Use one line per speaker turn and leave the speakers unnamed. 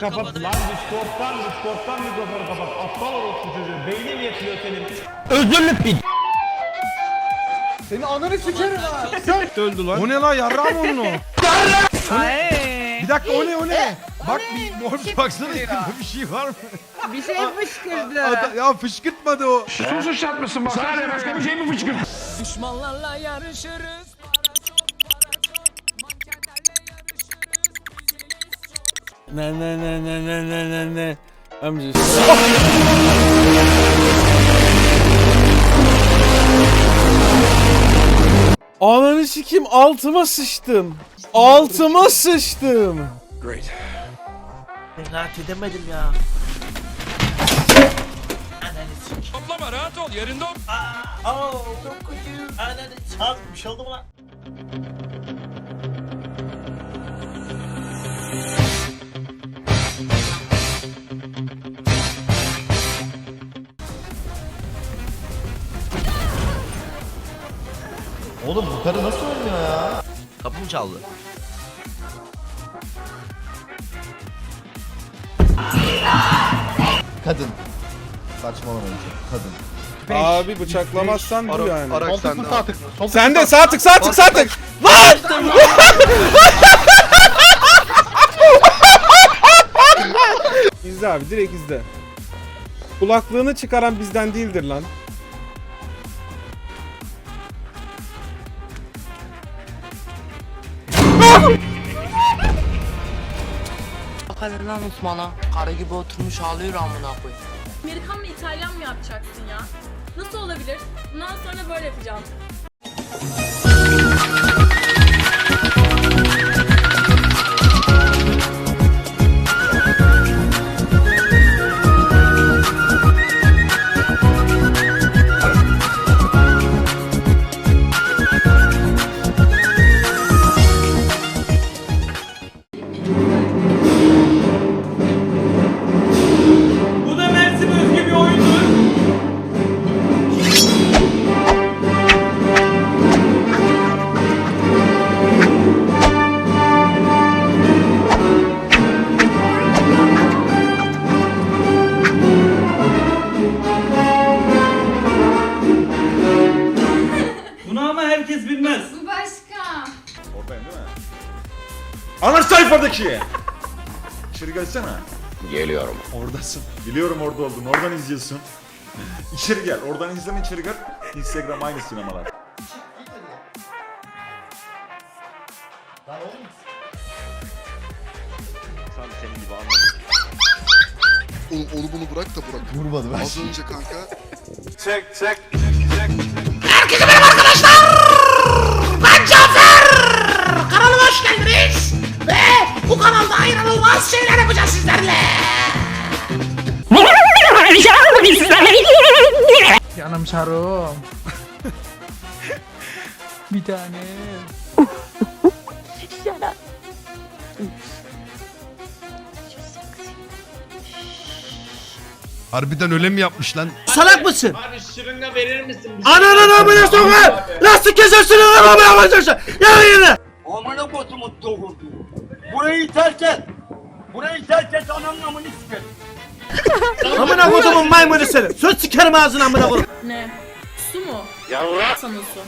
Kapat lan Discord'dan Discord'dan mikrofonu kapat. Aptal orospu çocuğu. Beynin yetmiyor senin. Özürlü pit.
Seni ananı sikerim ha.
Öldü lan.
O ne la yarrağım onun o. Bir dakika o ne o ne? Bak bir mor baksana yakında bir şey var mı?
Bir şey fışkırdı.
Ada- ya fışkırtmadı o.
Su sıçratmışsın bak. Sana ne başka bir şey mi fışkırt?
Düşmanlarla yarışırız.
Ne ne ne ne ne ne ne ne. Amca. Ananı sikim altıma sıçtım. Altıma sıçtım.
Rahat edemedim ya. Ananı sik.
Toplama rahat ol yerinde ol.
Aa, çok kötü. Ananı çarp bir şey oldu mu lan?
Oğlum bu karı nasıl oynuyor ya?
Kapım çaldı.
Kadın. Saçmalamayın. Kadın.
Abi bıçaklamazsan dur yani.
Araç sende.
Sen de sağ tık sağ tık sağ tık. Lan! izle abi direkt izle. Kulaklığını çıkaran bizden değildir lan.
Bakın lan Osman'a. Karı gibi oturmuş ağlıyor amına koy.
Amerikan mı İtalyan mı yapacaksın ya? Nasıl olabilir? Bundan sonra böyle yapacağım.
Ana sayfadaki. İçeri gelsene. Geliyorum. Oradasın. Biliyorum orada oldun. Oradan izliyorsun. içeri gel. Oradan izleme içeri gel. Instagram aynı sinemalar.
Oğlum onu bunu bırak da bırak.
Vurmadı ben.
Az önce kanka
Kanalıma bu kanalda inanılmaz şeyler yapacağız sizlerle.
Canım sarım. bir tane.
Harbiden öyle mi yapmış lan?
Salak mısın?
Abi şırınga verir misin?
Ananın amına sokma! Lastik kesersin anamı yapacaksın! Ya yine!
Amına kodumun doğurdu. Burayı terk et. Burayı terk et ananın amını siker.
Amına kodumun maymunu seni! Söz sikerim ağzına amına kodum!
Ne? Su mu? Yavrum. Sana su.